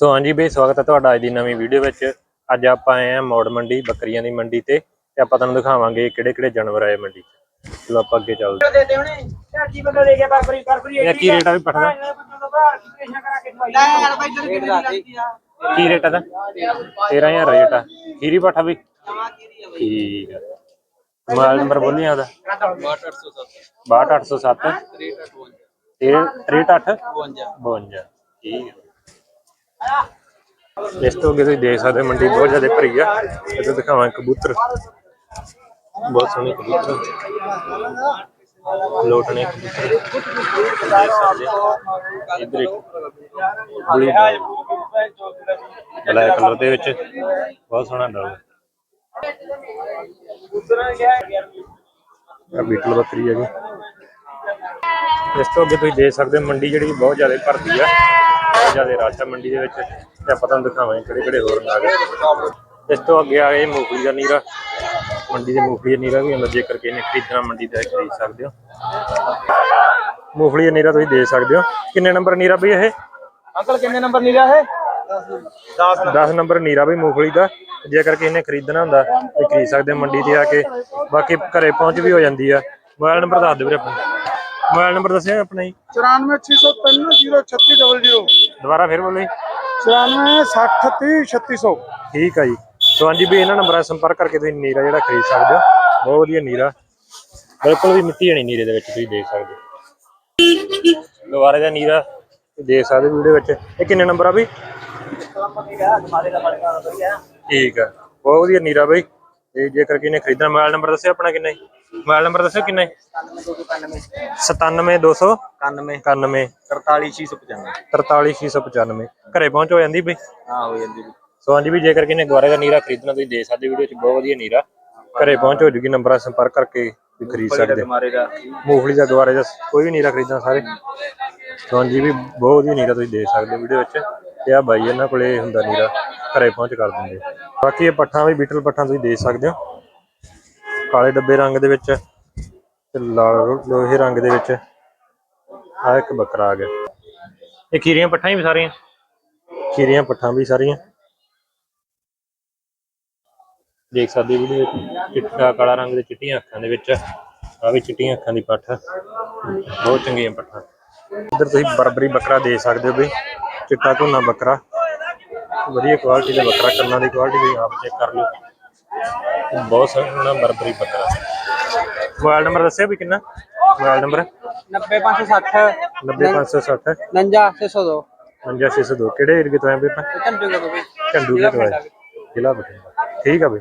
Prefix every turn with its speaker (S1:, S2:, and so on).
S1: ਸੋ ਹਾਂਜੀ ਬਈ ਸਵਾਗਤ ਹੈ ਤੁਹਾਡਾ ਅੱਜ ਦੀ ਨਵੀਂ ਵੀਡੀਓ ਵਿੱਚ ਅੱਜ ਆਪਾਂ ਆਏ ਆ ਮੌੜ ਮੰਡੀ ਬੱਕਰੀਆਂ ਦੀ ਮੰਡੀ ਤੇ ਤੇ ਆਪਾਂ ਤੁਹਾਨੂੰ ਦਿਖਾਵਾਂਗੇ ਕਿਹੜੇ ਕਿਹੜੇ ਜਾਨਵਰ ਆਏ ਮੰਡੀ 'ਚ ਚਲੋ ਆਪਾਂ ਅੱਗੇ ਚੱਲਦੇ ਹਾਂ।
S2: ਦੇਤੇ ਉਹਨੇ ਝਾਜੀ ਬੰਦਾ ਲੈ ਗਿਆ ਬਰਬਰੀ ਬਰਬਰੀ
S1: ਇਹਦਾ ਕੀ ਰੇਟ ਆ ਵੀ ਪਟਦਾ
S2: ਲੈ ਯਾਰ ਬਾਈ ਜਦ ਕਿੰਨੀ ਲੱਗਦੀ ਆ
S1: ਕੀ ਰੇਟ ਆ ਦਾ 13000 ਰੇਟ ਆ ਖੀਰੀ ਪੱਠਾ ਵੀ ਠੀਕ ਆ ਮੋਬਾਈਲ ਨੰਬਰ ਬੋਲੀ ਆਦਾ 62807 638 52 ਠੀਕ ਆ ਇਸ ਤੋਂ ਅੱਗੇ ਤੁਸੀਂ ਦੇਖ ਸਕਦੇ ਹੋ ਮੰਡੀ ਬਹੁਤ ਜ਼ਿਆਦਾ ਭਰੀ ਆ। ਇੱਥੇ ਦਿਖਾਵਾਂ ਕਬੂਤਰ। ਬਹੁਤ ਸੋਹਣੇ ਕਬੂਤਰ। ਲੋਟਣੇ ਕਬੂਤਰ। ਦੇਖ ਸਕਦੇ ਇਧਰ ਇੱਕ ਬੁਲੀ ਬਲੈਕ ਕਲਰ ਦੇ ਵਿੱਚ। ਬਹੁਤ ਸੋਹਣਾ ਡਲ। ਆ ਬੀਟਲ ਬੱਕਰੀ ਹੈਗੀ ਇਸ ਤੋਂ ਅੱਗੇ ਤੁਸੀਂ ਦੇਖ ਸਕਦੇ ਹੋ ਮੰਡੀ ਜਿਹੜੀ ਬਹੁਤ ਜ਼ਿਆਦਾ ਭਰਦੀ ਆ। ਬਹੁਤ ਜ਼ਿਆਦਾ ਰਸ਼ ਆ ਮੰਡੀ ਦੇ ਵਿੱਚ ਤੇ ਆਪਾਂ ਤੁਹਾਨੂੰ ਦਿਖਾਵਾਂਗੇ ਕਿਹੜੇ ਕਿਹੜੇ ਹੋਰ ਨਾਗ। ਇਸ ਤੋਂ ਅੱਗੇ ਆ ਗਏ ਮੂੰਗਫਲੀ ਦਾ ਨੀਰਾ। ਮੰਡੀ ਦੇ ਮੂੰਗਫਲੀ ਦਾ ਨੀਰਾ ਵੀ ਹੁੰਦਾ ਜੇਕਰ ਕਿਸੇ ਨੇ ਖਰੀਦਣਾ ਮੰਡੀ ਤੇ ਖਰੀਦ ਸਕਦੇ ਹੋ। ਮੂੰਗਫਲੀ ਦਾ ਨੀਰਾ ਤੁਸੀਂ ਦੇਖ ਸਕਦੇ ਹੋ। ਕਿੰਨੇ ਨੰਬਰ ਨੀਰਾ ਬਈ ਇਹ?
S2: ਅੰਕਲ ਕਿੰਨੇ ਨੰਬਰ ਨੀਰਾ ਹੈ
S1: 10 ਨੰਬਰ ਨੀਰਾ ਵੀ ਮੂੰਗਫਲੀ ਦਾ। ਜੇਕਰ ਕਿਸੇ ਨੇ ਖਰੀਦਣਾ ਹੁੰਦਾ ਤੇ ਖਰੀਦ ਸਕਦੇ ਮੰਡੀ ਤੇ ਆ ਕੇ। ਬਾਕੀ ਘਰੇ ਪਹੁੰਚ ਵੀ ਹੋ ਜਾਂਦੀ ਆ। ਮੋਬਾਈਲ ਨੰਬਰ ਦੱਸ ਦਿਓ ਵੀਰੇ ਆਪਣਾ ਮੋਬਾਈਲ ਨੰਬਰ ਦੱਸਿਓ ਆਪਣਾ ਜੀ।
S3: 94630300
S1: ਦੁਬਾਰਾ ਫਿਰ ਬੋਲੋ ਜੀ।
S3: 9460303600
S1: ਠੀਕ ਆ ਜੀ। ਸੋ ਹਾਂਜੀ ਵੀ ਇਹਨਾਂ ਨੰਬਰਾਂ 'ਤੇ ਸੰਪਰਕ ਕਰਕੇ ਤੁਸੀਂ ਨੀਰਾ ਜਿਹੜਾ ਖਰੀਦ ਸਕਦੇ ਹੋ। ਬਹੁਤ ਵਧੀਆ ਨੀਰਾ। ਬਿਲਕੁਲ ਵੀ ਮਿੱਟੀ ਨਹੀਂ ਨੀਰੇ ਦੇ ਵਿੱਚ ਤੁਸੀਂ ਦੇਖ ਸਕਦੇ ਹੋ। ਦੁਬਾਰੇ ਦਾ ਨੀਰਾ ਦੇਖ ਸਕਦੇ ਹੋ ਵੀਡੀਓ ਵਿੱਚ। ਇਹ ਕਿੰਨੇ ਨੰਬਰ ਆ ਬਈ? ਠੀਕ ਆ। ਬਹੁਤ ਵਧੀਆ ਨੀਰਾ ਬਈ। ਤੇ ਜੇਕਰ ਕਿਸੇ ਨੇ ਖਰੀਦਣਾ ਮੋਬਾਈਲ ਨੰਬਰ ਦੱਸਿਓ ਆਪਣਾ ਕਿੰਨਾ ਹੈ? ਮੋਬਾਈਲ ਨੰਬਰ ਦੱਸਿਓ ਕਿੰਨਾ ਹੈ? 97200
S2: 91
S1: 91
S2: 43695
S1: 43695 ਘਰੇ ਪਹੁੰਚ ਹੋ ਜਾਂਦੀ ਬਈ?
S2: ਹਾਂ ਹੋ ਜਾਂਦੀ ਵੀ
S1: ਸੋ ਹਾਂਜੀ ਵੀ ਜੇਕਰ ਕਿਸੇ ਨੇ ਗੁਆਰੇ ਦਾ ਨੀਰਾ ਖਰੀਦਣਾ ਤੁਸੀਂ ਦੇ ਸਕਦੇ ਵੀਡੀਓ 'ਚ ਬਹੁਤ ਵਧੀਆ ਨੀਰਾ। ਘਰੇ ਪਹੁੰਚ ਹੋ ਜੂਗੀ ਨੰਬਰਾਂ ਸੰਪਰਕ ਕਰਕੇ ਵੀ ਖਰੀਦ ਸਕਦੇ ਮੂੰਗਫਲੀ ਦਾ ਗੁਆਰੇ ਦਾ ਕੋਈ ਵੀ ਨੀਰਾ ਖਰੀਦਣਾ ਸਾਰੇ। ਸੋ ਹਾਂਜੀ ਵੀ ਬਹੁਤ ਵਧੀਆ ਨੀਰਾ ਤੁਸੀਂ ਦੇ ਸਕਦੇ ਹੋ ਵੀਡੀਓ ਵਿੱਚ ਤੇ ਆ ਬਾਈ ਇਹਨਾਂ ਕੋਲੇ ਹੁੰਦਾ ਨੀਰਾ ਘਰੇ ਪਹੁੰਚ ਕਰ ਦਿੰਦੇ। ਬਾਕੀ ਇਹ ਪੱਠਾਂ ਵੀ ਬੀਟਲ ਪੱਠਾਂ ਤੁਸੀਂ ਦੇ ਸਕਦੇ ਹੋ। ਕਾਲੇ ਡੱਬੇ ਰੰਗ ਦੇ ਵਿੱਚ ਤੇ ਲਾਲ ਲੋਹੇ ਰੰਗ ਦੇ ਵਿੱਚ ਆ ਇੱਕ ਬੱਕਰਾ ਆ ਗਿਆ। ਇਹ ਖੀਰੀਆਂ ਪੱਠਾਂ ਵੀ ਸਾਰੀਆਂ? ਖੀਰੀਆਂ ਪੱਠਾਂ ਵੀ ਸਾਰੀਆਂ। ਦੇਖ ਸਕਦੇ ਹੋ ਵੀਡੀਓ ਵਿੱਚ ਚਿੱਟਾ ਕਾਲਾ ਰੰਗ ਦੇ ਚਿੱਟੀਆਂ ਅੱਖਾਂ ਦੇ ਵਿੱਚ। ਆ ਵੀ ਚਿੱਟੀਆਂ ਅੱਖਾਂ ਦੀ ਪੱਠ। ਬਹੁਤ ਚੰਗੀਆਂ ਪੱਠਾਂ। ਇੱਧਰ ਤੁਸੀਂ ਬਰਬਰੀ ਬੱਕਰਾ ਦੇ ਸਕਦੇ ਹੋ ਬਈ ਚਿੱਟਾ ਧੁੰਨਾ ਬੱਕਰਾ। ਵਧੀਆ ਕੁਆਲਿਟੀ ਦਾ ਬੱਕਰਾ ਕੰਨਾਂ ਦੀ ਕੁਆਲਿਟੀ ਤੁਸੀਂ ਆਪ ਚੈੱਕ ਕਰ ਲਿਓ। ਬਹੁਤ ਸੋਹਣਾ ਬਰਬਰੀ ਬੱਕਰਾ। ਮੋਬਾਈਲ ਨੰਬਰ ਦੱਸਿਓ ਵੀ ਕਿੰਨਾ? Mobile number?
S2: 90560
S1: 90560
S2: 59602
S1: 5602 ਕਿਹੜੇ ਏਰੀਏ ਤੋਂ ਆਏ ਬਈ ਆਪਾਂ
S2: ਚੰਡੀਗੜ੍ਹ ਵੀ
S1: ਤੋਂ ਆਏ। ਜ਼ਿਲ੍ਹਾ ਬਠਿੰਡਾ। ਠੀਕ ਆ ਬਈ।